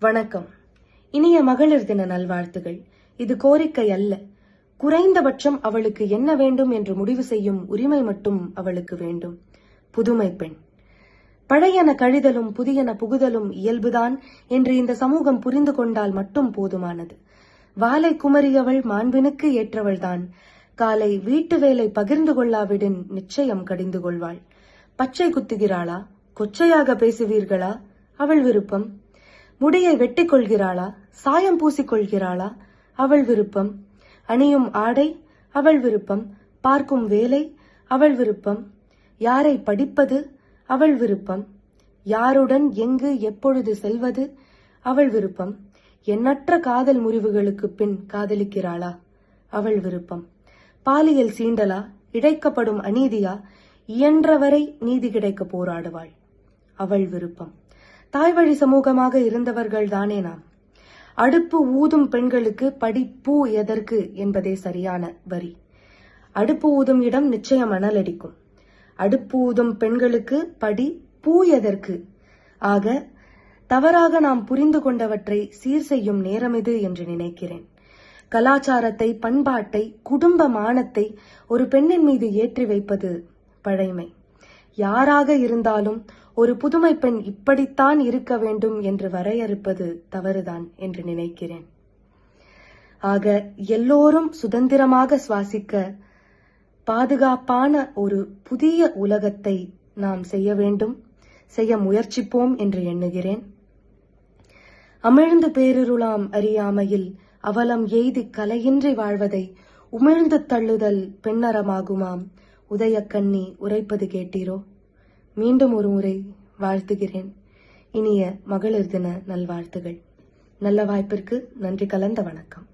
வணக்கம். இனிய மகளிர் தின நல்வாழ்த்துகள். இது கோரிக்கை அல்ல. குறைந்தபட்சம் அவளுக்கு என்ன வேண்டும் என்று முடிவு செய்யும் உரிமை மட்டும் அவளுக்கு வேண்டும். புதுமை பெண். பழையன கழிதலும் புதியன புகுதலும் இயல்புதான் என்று இந்த சமூகம் புரிந்து கொண்டால் மட்டும் போதுமானது. வாலை குமரியவள் மாண்பினுக்கு ஏற்றவள்தான். காலை வீட்டு வேலை பகிர்ந்து கொள்ளாவிடின் நிச்சயம் கடிந்து கொள்வாள். பச்சை குத்துகிறாளா? கொச்சையாக பேசுவீர்களா? அவள் விருப்பம். முடியை வெட்டிக்கொள்கிறாளா? சாயம் பூசிக்கொள்கிறாளா? அவள் விருப்பம். அணியும் ஆடை அவள் விருப்பம். பார்க்கும் வேலை அவள் விருப்பம். யாரை படிப்பது? அவள் விருப்பம். யாருடன் எங்கு எப்பொழுது செல்வது? அவள் விருப்பம். எண்ணற்ற காதல் முறிவுகளுக்கு பின் காதலிக்கிறாளா? அவள் விருப்பம். பாலியல் சீண்டலா? இழைக்கப்படும் அநீதியா? இயன்றவரை நீதி கிடைக்க போராடுவாள். அவள் விருப்பம். தாய்வழி சமூகமாக இருந்தவர்கள் தானே நாம். அடுப்பு ஊதும் பெண்களுக்கு படிப்பு எதற்கு என்பதே சரியான வரி. அடுப்பு ஊதும் இடம் நிச்சயம் அனலடிக்கும். அடுப்பு ஊதும் பெண்களுக்கு படி பூ எதற்கு? ஆக தவறாக நாம் புரிந்து கொண்டவற்றை சீர் செய்யும் நேரம் இது என்று நினைக்கிறேன். கலாச்சாரத்தை பண்பாட்டை குடும்ப மானத்தை ஒரு பெண்ணின் மீது ஏற்றி வைப்பது பழைமை. யாராக இருந்தாலும் ஒரு புதுமை பெண் இப்படித்தான் இருக்க வேண்டும் என்று வரையறுப்பது தவறுதான் என்று நினைக்கிறேன். ஆக எல்லோரும் சுதந்திரமாக சுவாசிக்க பாதுகாப்பான ஒரு புதிய உலகத்தை நாம் செய்ய வேண்டும் செய்ய முயற்சிப்போம் என்று எண்ணுகிறேன். அமிழ்ந்து பேரிருளாம் அறியாமையில் அவலம் எய்தி கலையின்றி வாழ்வதை உமிழ்ந்து தள்ளுதல் பெண்ணறமாகுமாம். உதயக்கண்ணி உரைப்பது கேட்டீரோ? மீண்டும் ஒரு முறை வாழ்த்துகிறேன். இனிய மகளிர் தின நல்வாழ்த்துகள். நல்ல வாய்ப்பிற்கு நன்றி கலந்த வணக்கம்.